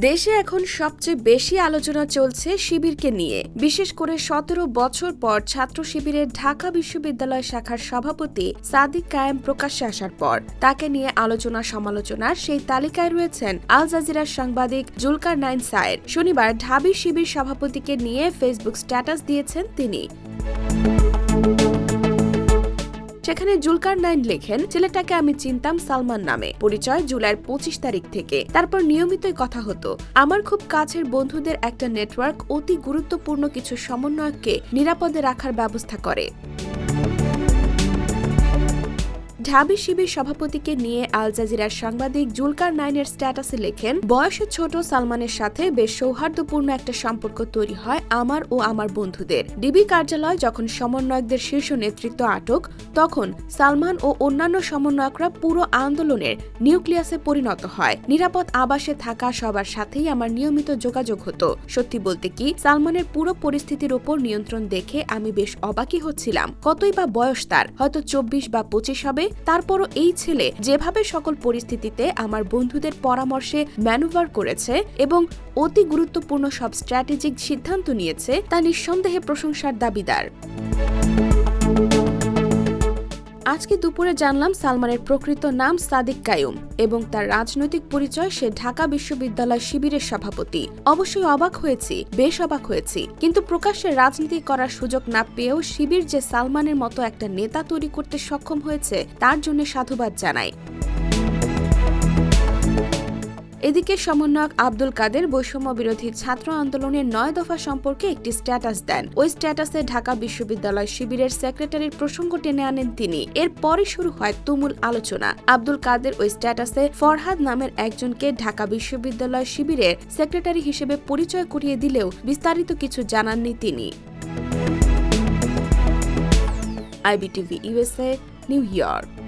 দেশে এখন সবচেয়ে বেশি আলোচনা চলছে শিবিরকে নিয়ে। বিশেষ করে সতেরো বছর পর ছাত্র শিবিরের ঢাকা বিশ্ববিদ্যালয় শাখার সভাপতি সাদিক কায়েম প্রকাশ্যে আসার পর তাকে নিয়ে আলোচনা সমালোচনার সেই তালিকায় রয়েছেন আল জাজিরার সাংবাদিক জুলকার নাইন সায়ের। শনিবার ঢাবি শিবির সভাপতিকে নিয়ে ফেসবুক স্ট্যাটাস দিয়েছেন তিনি। সেখানে জুলকার নাইন লেখেন, ছেলেটাকে আমি চিনতাম সালমান নামে। পরিচয় জুলাইয়ের পঁচিশ তারিখ থেকে। তারপর নিয়মিতই কথা হতো। আমার খুব কাছের বন্ধুদের একটা নেটওয়ার্ক অতি গুরুত্বপূর্ণ কিছু সমন্বয়ককে নিরাপদে রাখার ব্যবস্থা করে। ঢাবি শিবির সভাপতিকে নিয়ে আল জাজিরার সাংবাদিক জুলকার নাইনের স্ট্যাটাসে লেখেন, বয়সে ছোট সালমানের সাথে বেশ সৌহার্দ্যপূর্ণ একটা সম্পর্ক তৈরি হয় আমার ও আমার বন্ধুদের। ডিবি কার্যালয় যখন সমন্বয়কদের শীর্ষ নেতৃত্ব আটক, তখন সালমান ও অন্যান্য সমন্বয়করা পুরো আন্দোলনের নিউক্লিয়াসে পরিণত হয়। নিরাপদ আবাসে থাকা সবার সাথেই আমার নিয়মিত যোগাযোগ হতো। সত্যি বলতে কি, সালমানের পুরো পরিস্থিতির ওপর নিয়ন্ত্রণ দেখে আমি বেশ অবাকই হচ্ছিলাম। কতই বা বয়স তার, হয়তো চব্বিশ বা পঁচিশ হবে তারপরও এই ছেলে যেভাবে সকল পরিস্থিতিতে আমার বন্ধুদের পরামর্শে ম্যানুভার করেছে এবং অতি গুরুত্বপূর্ণ সব স্ট্র্যাটেজিক সিদ্ধান্ত নিয়েছে, তা নিঃসন্দেহে প্রশংসার দাবিদার। আজকে দুপুরে জানলাম সালমানের প্রকৃত নাম সাদিক কায়ুম এবং তার রাজনৈতিক পরিচয় সে ঢাকা বিশ্ববিদ্যালয় শিবিরের সভাপতি। অবশ্যই অবাক হয়েছি, বেশ অবাক হয়েছি। কিন্তু প্রকাশ্যে রাজনীতি করার সুযোগ না পেয়েও শিবির যে সালমানের মতো একটা নেতা তৈরি করতে সক্ষম হয়েছে, তার জন্য সাধুবাদ জানাই। এদিকে সমন্বয়ক আব্দুল কাদের বৈষম্য বিরোধী ছাত্র আন্দোলনের নয় দফা সম্পর্কে একটি স্ট্যাটাস দেন। ওই স্ট্যাটাসে ঢাকা বিশ্ববিদ্যালয় শিবিরের সেক্রেটারির প্রসঙ্গ টেনে আনেন তিনি। এরপরে শুরু হয় তুমুল আলোচনা। আব্দুল কাদের ওই স্ট্যাটাসে ফরহাদ নামের একজনকে ঢাকা বিশ্ববিদ্যালয় শিবিরের সেক্রেটারি হিসেবে পরিচয় করিয়ে দিলেও বিস্তারিত কিছু জানাননি তিনি। IBTV USA new York.